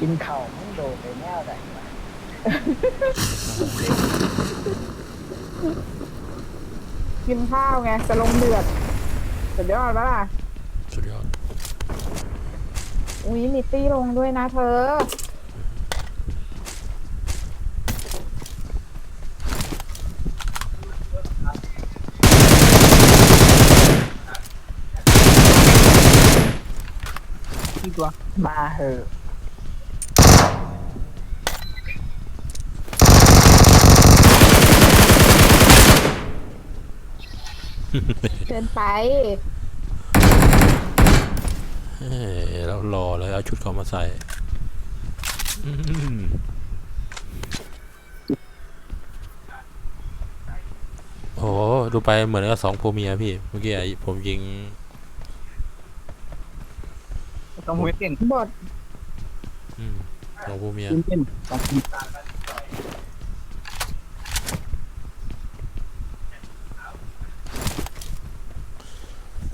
กินเข่าวมึงโดดไปแนวไหนวะกินข้าวไงจะลงเดือดสุดยอดปะล่ะ สุดยอดอุ้ยมีตี้ลงด้วยนะเธอที่ตัวมาเหอะ เกินไปเอ้ยแล้วรอเลยเอาชุดเขามาใส่อื้อหือโอ้โหดูไปเหมือนกับสองผัวเมียพี่ เมื่อกี้ไอ้ผมยิง ต้องหัวเต้นบทอืมสองผัวเมียเต้นเต้นต้องกินตี้หรื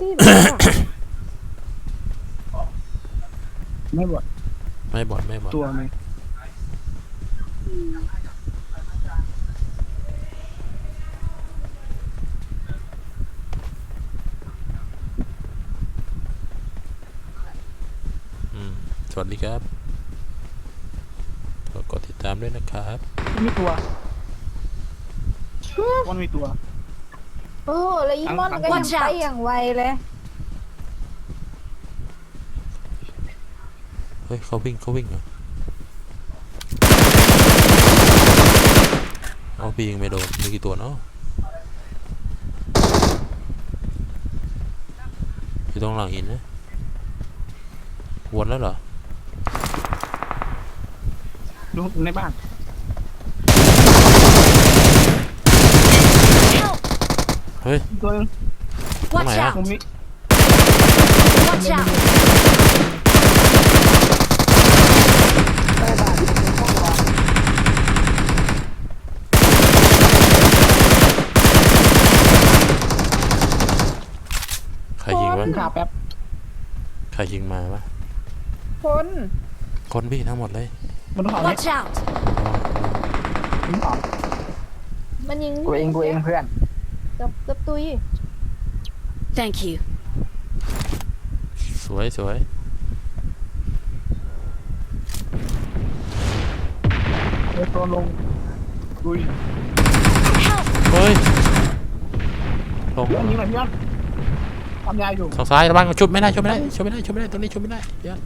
อเปล่าไม่บดไม่บอดไม่บอดตัวไหมอืมสวัสดีครับก็กดติดตามด้วยนะครับ มีตัวมันมีตัว โอ้แล้วอีมอนก็ยัง Watch out ไปอย่างไวเลยเฮ้ยเขาวิ่งเขาวิ่งเหรอเอาพี่ยิงไม่โดนมีกี่ตัวเนาะอยู่ตรงหลังหินนะวนแล้วเหรอดูในบ้าน Help! เฮ้ย ตัวนึง Watch Come on, out! มุมนี้ Watch out! ใต้บ้านเป็นห้องวางใครยิงวะกินข้าวแป๊บใครยิงมาวะ คนคนพี่ทั้งหมดเลยมันต้องเอาเนี่ย Watch out! ทิ้งออกมันยิงกูเองกูเองเพื่อน กับกับตุย Thank you. สวยสวยเดี๋ยวตัวลงดุย Help! เฮ้ยลงเดี๋ยวนี้หน่อยเพื่อนทำยาอยู่ทางซ้ายระวังชุบไม่ได้ชุบไม่ได้ชุบไม่ได้ชุบไม่ได้ตรงนี้ชุบไม่ได้เดี๋ยว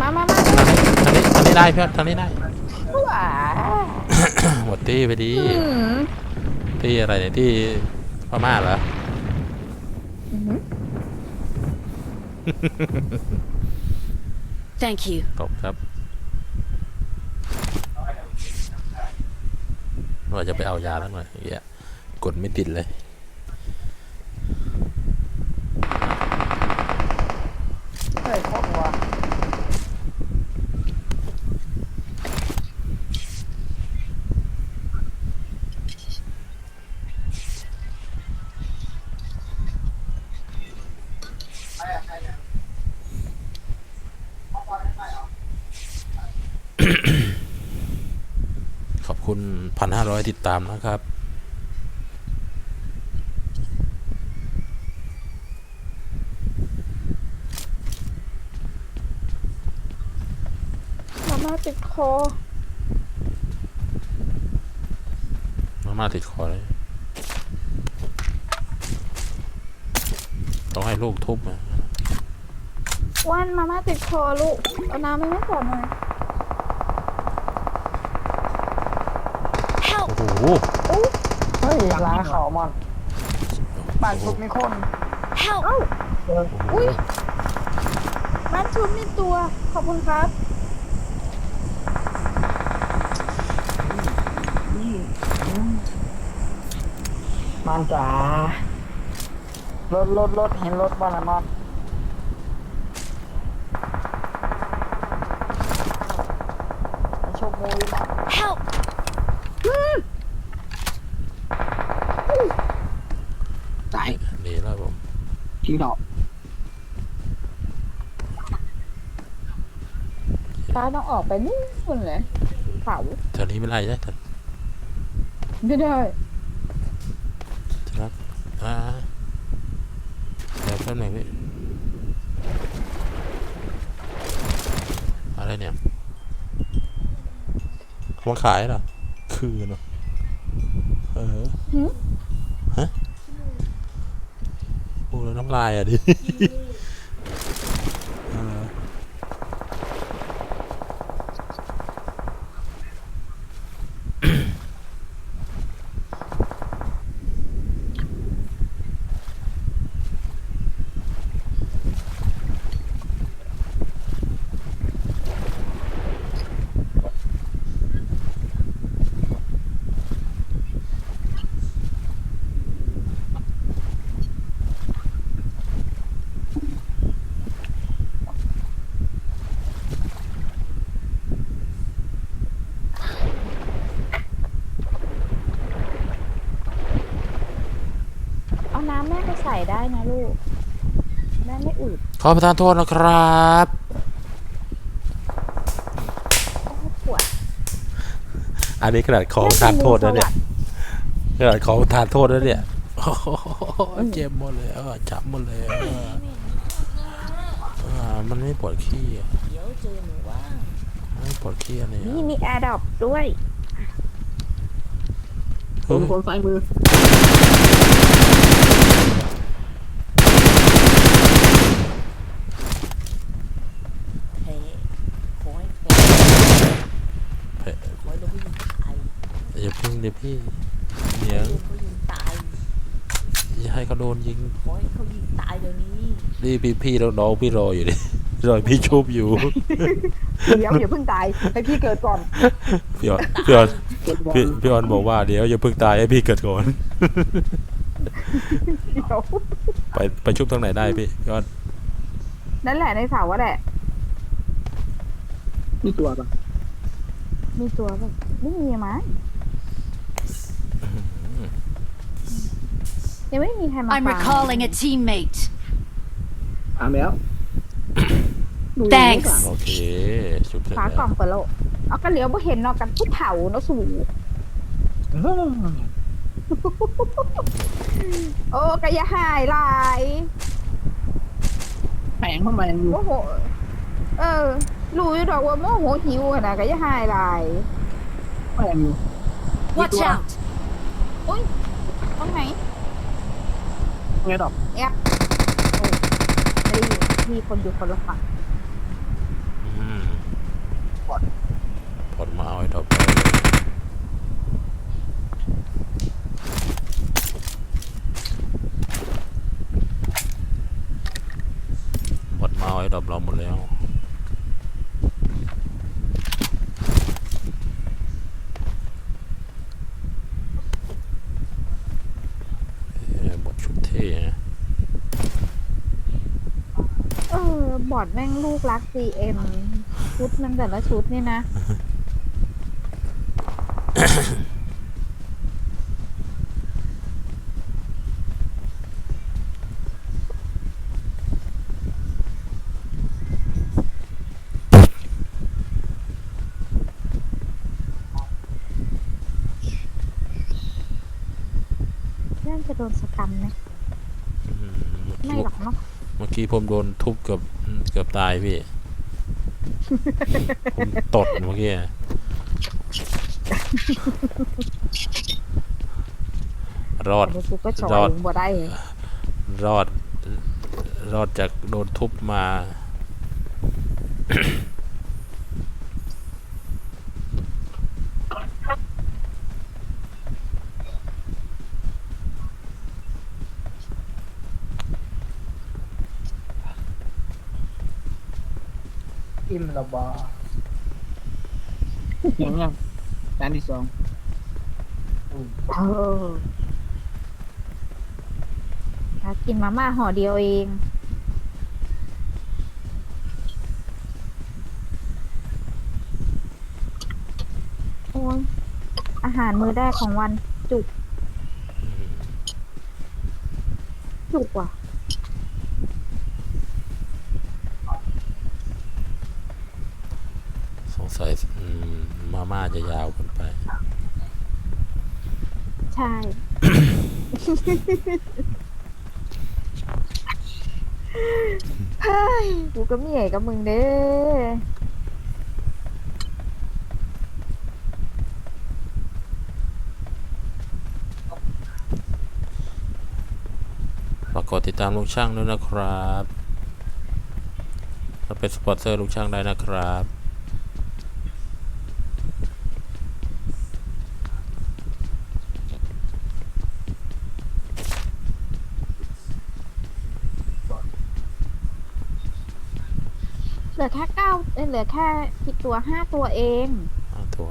มามามาทางนี้ทางนี้ได้เพื่อนทางนี้ได้ ว้า หมดตี้ไปดี อืม ตี้อะไรเนี่ยที่พม่าเหรออื้อหือ Thank you. ตบครับว่าจะไปเอายาแล้วหน่อยเหี้ยกดไม่ติดเลย เฮ้ยครอบครัว ขอบคุณพันห้าร้อยติดตามนะครับ มามาติดคอ มาม่าติดคอเลย ต้องให้ลูกทุบนะ วันมามาติดคอลูก เอาน้ำให้แม่ก่อนหน่อย Help! โอ้โหเฮ้ยล้างเขามอนบ้านชุบมีคน Help! อุ้ยบ้านชุบมีตัว ขอบคุณครับ มันจ๋ารถรถรถเห็นรถบ้านละมอนไปโชคมูยมอน Help! ตาย หนีแล้วผม ทิ้งดอกป้าต้องออกไปนู่นเลยเขาแถวนี้ไม่ไรใช่ไหมไม่ได้ครับอ่าเดี๋ยวแป๊บหนึงพี่อะไรเนี่ยเอามาขายเหรอ คือเนาะเออ หืม ฮะโอ้แล้ว น้ำลายอะดิ ไปใส่ได้นะลูกแม่ไม่อืดขอประทานโทษนะครับโอ้ปวดอันนี้ขนาดขอประทานโทษนะเนี่ยขนาดขอประทานโทษนะเนี่ยโอ้โหเจ็บหมดเลยเออจับหมดเลยเอออ่ามันไม่ปวดขี้อะเดี๋ยวเจอหนูว่าไม่ปวดขี้อะไรนี่อะมีแอร์ดรอปด้วยผมคนซ้ายมือ เฮ้ขอให้แฟน เฮ้ย ขอให้เราผู้หญิงตาย อย่าพึ่งเดี๋ยวพี่เดี๋ยวโดนเขายิงตายอย่าให้เขาโดนยิงขอให้เขายิงตายเดี๋ยวนี้นี่พี่พี่น้องๆพี่รออยู่ดิรอพี่ชุบอยู่เดี๋ยวอย่าเพิ่งตายให้พี่เกิดก่อนพี่ออนพี่ออนเก็บไว้พี่พี่ออนบอกว่าเดี๋ยวอย่าเพิ่งตายให้พี่เกิดก่อนเดี๋ยวไปไปชุบทางไหนได้พี่พี่ออนนั่นแหละในเสาอะแหละนี่ตัวปะมีตัวแบบไม่มีมั้ง ยังไม่มีใครมา I'm ฟัง recalling a teammate. ถามแล้วหนู Thanks โอเคชุบเสร็จฝาแล้วกล่องเปิดแล้วเอากันเหลียวบ่เห็นเนาะกันผู้เผาเนาะสู่เออโอ้กะอยาหายหลายแฝงเข้ามาอยู่โมโหเออรู้อยู่ดอกว่าโมโหหิวอะนะกะอยาหายหลายแฝงอยู่ Watch Dito, ah. out! ตรงไหน ไงดอกแอบโอ้ไม่ได้อยู่มีคนอยู่คนละฝั่งอืมปลดมาเอาไอ้ดอกปลดมาเอาไอ้ดอกเราหมดแล้ว เอ้ยบทชุดเท่นะ เออ บอดแม่งลูกรัก CM ชุดมันแต่ละชุดนี่นะ น่าจะโดนสกรรมไหมอืมไม่หรอกเนาะ เมื่อกี้ผมโดนทุบเกือบอืม เกือบตายพี่ ผมตดเมื่อกี้อะรอดเดี๋ยวกูก็จอรอดยบ่ได้รอด รอดจากโดนทุบมา อิ่มระบาอย่างยังจานที่สองเออถ้ากินมาม่าห่อเดียวเอง โอ้ยอาหารมื้อแรกของวันจุก จุกว่ะ ใส่อืมมาม่า จะยาวเกินไป ใช่ เฮ้ย กูก็มีใหญ่กับมึงเด้อฝากกดติดตามลุงช่างด้วยนะครับมาเป็นสปอนเซอร์ลุงช่างได้นะครับ ลือแค่เก้าเอ้ยเหลือแค่กี่ตัวห้าตัวเองห้าตัว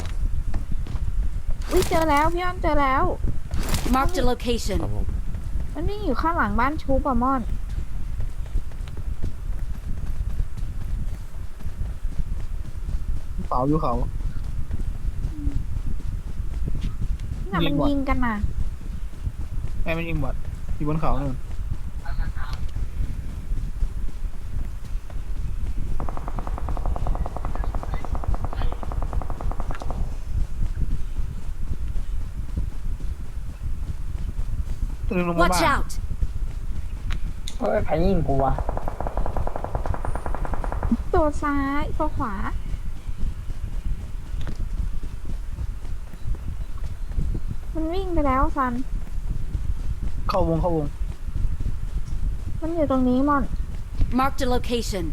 อุ้ยเจอแล้วพี่อ้อนเจอแล้ว Marked a ครับ location. ผมมันวิ่งอยู่ข้างหลังบ้านชูปะม่อนเสาอยู่เขาน่ะยิมันงบอท ยิงกันน่ะ แม่ไม่ยิงบอดอยู่บนเขานู่น ตัวหนึงลงมา Watch บ้าน out! เฮ้ยใครยิงกูวะตัวซ้ายตัวขวา มันวิ่งไปแล้วซัน เข้าวงเข้าวง มันอยู่ตรงนี้ม่อน Marked a location.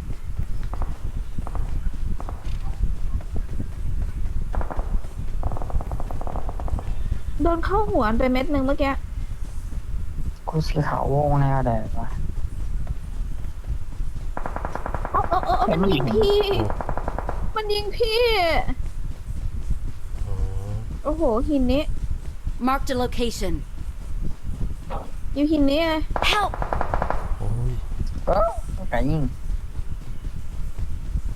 โดนเข้าหัวไปเม็ดหนึ่งเมื่อกี้ กูสีขาววงแนวแดดวะเออเออเออเออมันยิงพี่ มันยิงพี่อ๋อโอ้โห หินนี้ Marked a location. อยู่หินนี้เลย Help! โอ้ยเออใครยิง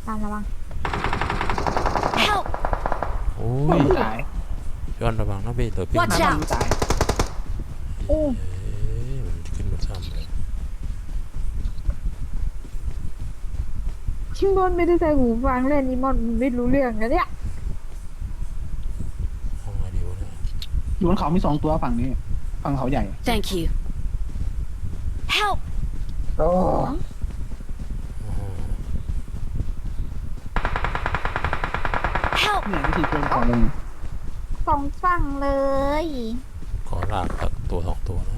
ตามระวัง Help! โอ้ไม่ยตายย้อนระวังนะพี่เดี๋ยวพี่ Watch น้ำ out มันตาย โอ้ เอ๊ะมันขึ้นมาซ้ำเลย ชิมอนไม่ได้ใส่หูฟังเล่นนี่มอนมันไม่รู้เรื่องนะเนี่ยห้องไงดีวะเนี่ยอยู่บนเขามีสองตัวฝั่งนี้ ฝั่งเขาใหญ่ Thank you. Help! โอ้ Help! เนี่ยวิธีเกินของมึงสองฝั่งเลย ขอลากสักตัวสองตัวนะ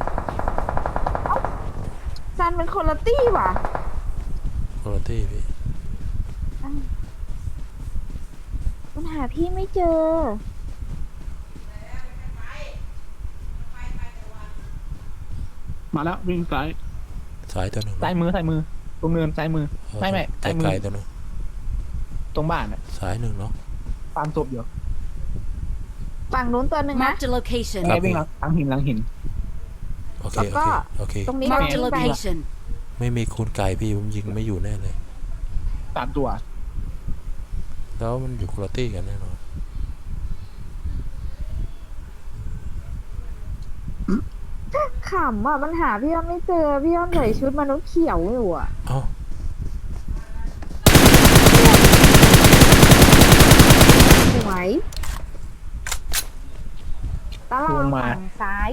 ซันเป็นคนละตี้ว่ะคุณภาพ พี่มันหาพี่ไม่เจอ มาแล้ววิ่งซ้ายซ้ายตัวหนึ่งซ้ายมือซ้ายมือตรงเนินซ้ายมือเออไม่ไม่ไกซ้ายมือลๆตัวหนึงตรงบ้านอะซ้ายหนึ่งเนาะตามศพอยู่ฝั่งนู้นตัวหนึ่งนะ Marked a location. ไงวิ่งหลังหลังหินหลังหิน โอเค แล้วโอก็เค โอเค ตรงนี้ Marked a วิ่งไป location. ไม่มีคูณไก่พี่ผมยิงไม่อยู่แน่เลย ตามตัว แล้วมันอยู่คุณภาพกันแน่นอนขำอะมันหาพี่อ้อมไม่เจอ พี่อ้อมใส่ชุดมนุษย์เขียวอยู่อะเอ้าสวยตาเราฝั่งซ้าย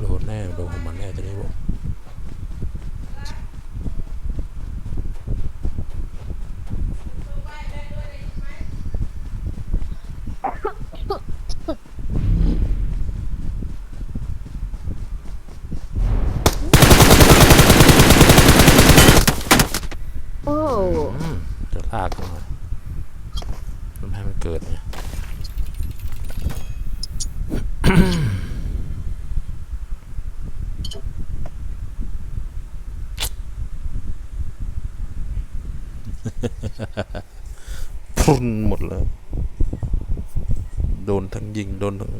โดนแน่โดนของมันแน่ตัวนี้ผมโอ้ อืมจะลากเข้ามาทำให้มัน เกิดเนี่ยพรุนหมดเลยโดนทั้งยิง โดนทั้ง